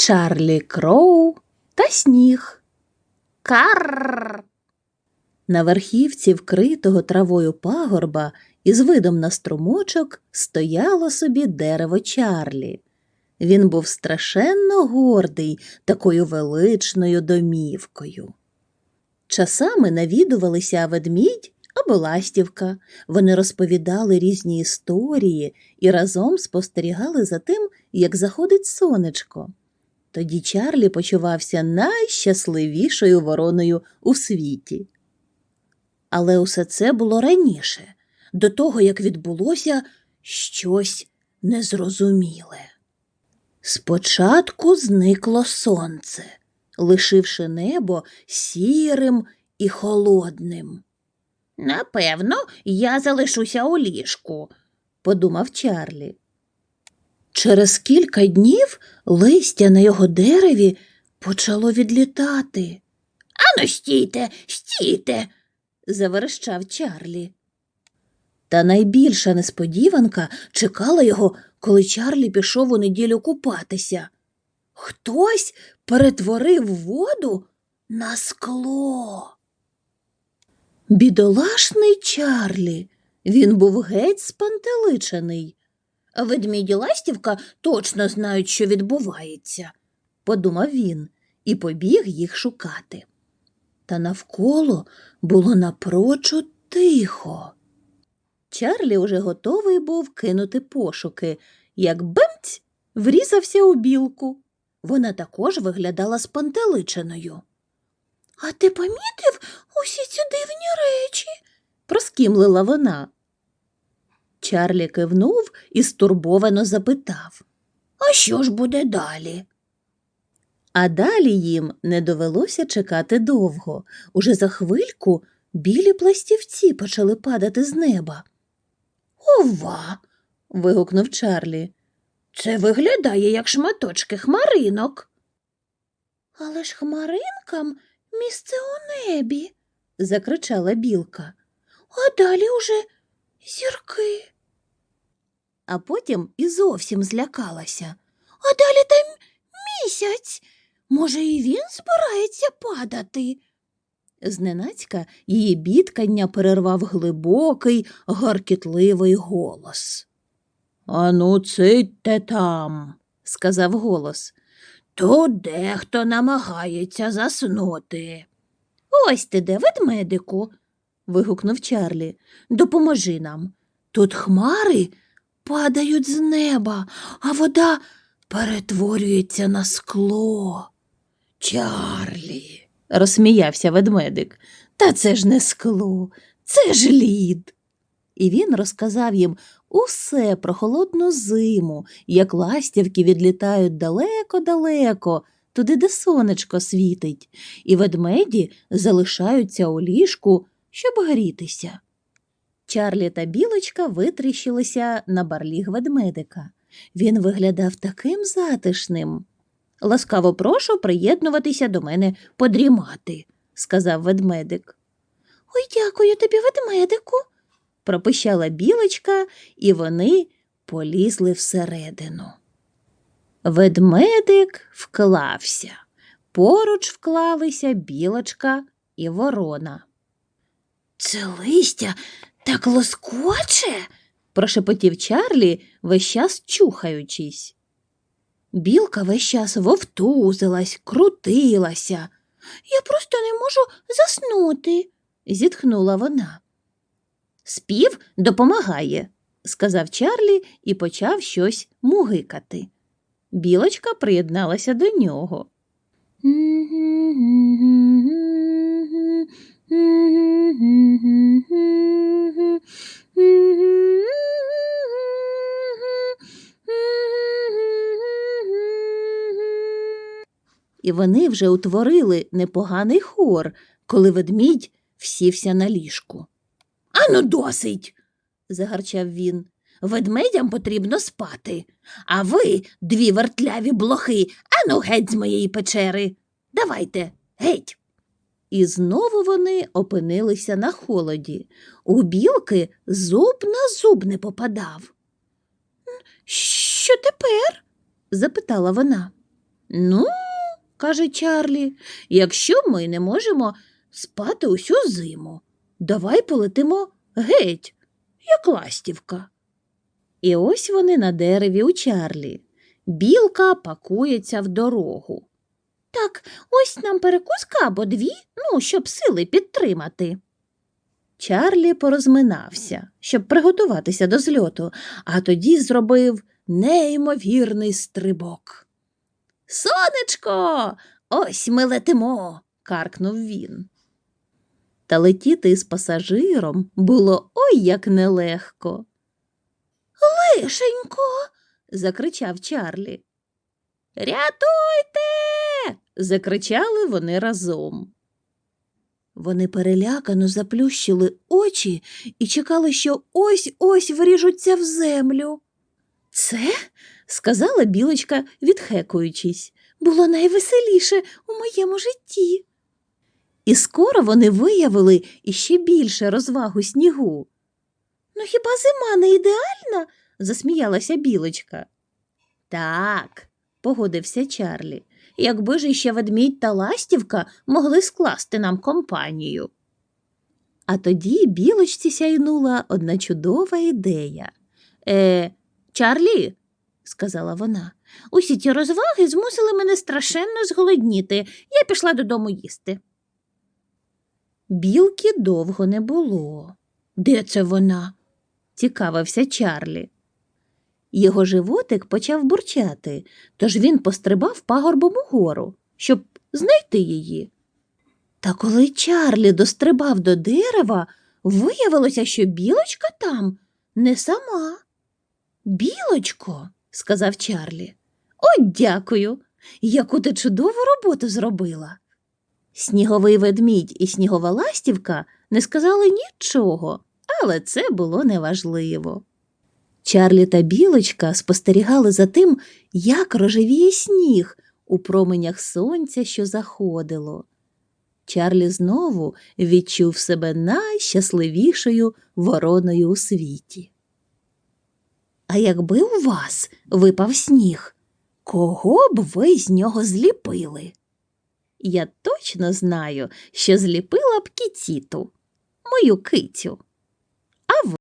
Чарлі Кроу та сніг. Карр. На верхівці вкритого травою пагорба із видом на струмочок стояло собі дерево Чарлі. Він був страшенно гордий такою величною домівкою. Часами навідувалися ведмідь або ластівка. Вони розповідали різні історії і разом спостерігали за тим, як заходить сонечко. Тоді Чарлі почувався найщасливішою вороною у світі. Але усе це було раніше, до того, як відбулося щось незрозуміле. Спочатку зникло сонце, лишивши небо сірим і холодним. Напевно, я залишуся у ліжку, подумав Чарлі. Через кілька днів листя на його дереві почало відлітати. Ану, стійте, стійте, заверещав Чарлі. Та найбільша несподіванка чекала його, коли Чарлі пішов у неділю купатися. Хтось перетворив воду на скло. Бідолашний Чарлі. Він був геть спантеличений. Ведмідь ластівка точно знають, що відбувається, подумав він і побіг їх шукати. Та навколо було напрочуд тихо. Чарлі уже готовий був кинути пошуки, як бемць врізався у білку. Вона також виглядала спантеличеною. А ти помітив усі ці дивні речі? проскімлила вона. Чарлі кивнув і стурбовано запитав А що ж буде далі? А далі їм не довелося чекати довго. Уже за хвильку білі пластівці почали падати з неба. Ова. вигукнув Чарлі. Це виглядає як шматочки хмаринок. Але ж хмаринкам місце у небі, закричала білка. А далі уже зірки. А потім і зовсім злякалася. А далі там місяць. Може, і він збирається падати. Зненацька її бідкання перервав глибокий, гаркітливий голос. Ану, цитьте там, сказав голос. Тут дехто намагається заснути. Ось ти де, ведмедику, вигукнув Чарлі. Допоможи нам. Тут хмари падають з неба, а вода перетворюється на скло. Чарлі, розсміявся ведмедик. Та це ж не скло, це ж лід. І він розказав їм усе про холодну зиму, як ластівки відлітають далеко-далеко, туди, де сонечко світить, і ведмеді залишаються у ліжку, щоб грітися. Чарлі та білочка витріщилися на барліг ведмедика. Він виглядав таким затишним. Ласкаво прошу приєднуватися до мене подрімати, сказав ведмедик. Ой, дякую тобі, ведмедику, пропищала білочка, і вони полізли всередину. Ведмедик вклався. Поруч вклалися білочка і ворона. Це листя так лоскоче, прошепотів Чарлі, весь час чухаючись. Білка весь час вовтузилась, крутилася. Я просто не можу заснути, зітхнула вона. Спів допомагає, сказав Чарлі і почав щось мугикати. Білочка приєдналася до нього. І вони вже утворили непоганий хор, коли ведмідь всівся на ліжку. Ану, досить, загарчав він. Ведмедям потрібно спати. А ви, дві вертляві блохи, ану геть з моєї печери. Давайте, геть. І знову вони опинилися на холоді. У білки зуб на зуб не попадав. Що тепер? запитала вона. Ну, каже Чарлі, якщо ми не можемо спати усю зиму, давай полетимо геть, як ластівка. І ось вони на дереві у Чарлі. Білка пакується в дорогу. Так, ось нам перекуска або дві, ну, щоб сили підтримати. Чарлі порозминався, щоб приготуватися до зльоту, а тоді зробив неймовірний стрибок. Сонечко, ось ми летимо, каркнув він. Та летіти з пасажиром було ой як нелегко. Лишенько. закричав Чарлі. Рятуйте. закричали вони разом. Вони перелякано заплющили очі і чекали, що ось ось вріжуться в землю. Це, сказала білочка, відхекуючись, було найвеселіше у моєму житті. І скоро вони виявили іще більше розваг у снігу. Ну хіба зима не ідеальна? засміялася білочка. Так, погодився Чарлі, якби ж іще ведмідь та ластівка могли скласти нам компанію. А тоді білочці сяйнула одна чудова ідея. Е, Чарлі, сказала вона, усі ті розваги змусили мене страшенно зголодніти. Я пішла додому їсти. Білки довго не було. Де це вона? цікавився Чарлі. Його животик почав бурчати, тож він пострибав пагорбом угору, щоб знайти її. Та коли Чарлі дострибав до дерева, виявилося, що білочка там не сама. Білочко, сказав Чарлі. О, дякую. Яку ти чудову роботу зробила. Сніговий ведмідь і снігова ластівка не сказали нічого, але це було неважливо. Чарлі та білочка спостерігали за тим, як рожевіє сніг у променях сонця, що заходило. Чарлі знову відчув себе найщасливішою вороною у світі. А якби у вас випав сніг, кого б ви з нього зліпили? Я точно знаю, що зліпила б кітіту, мою кицю. А ви?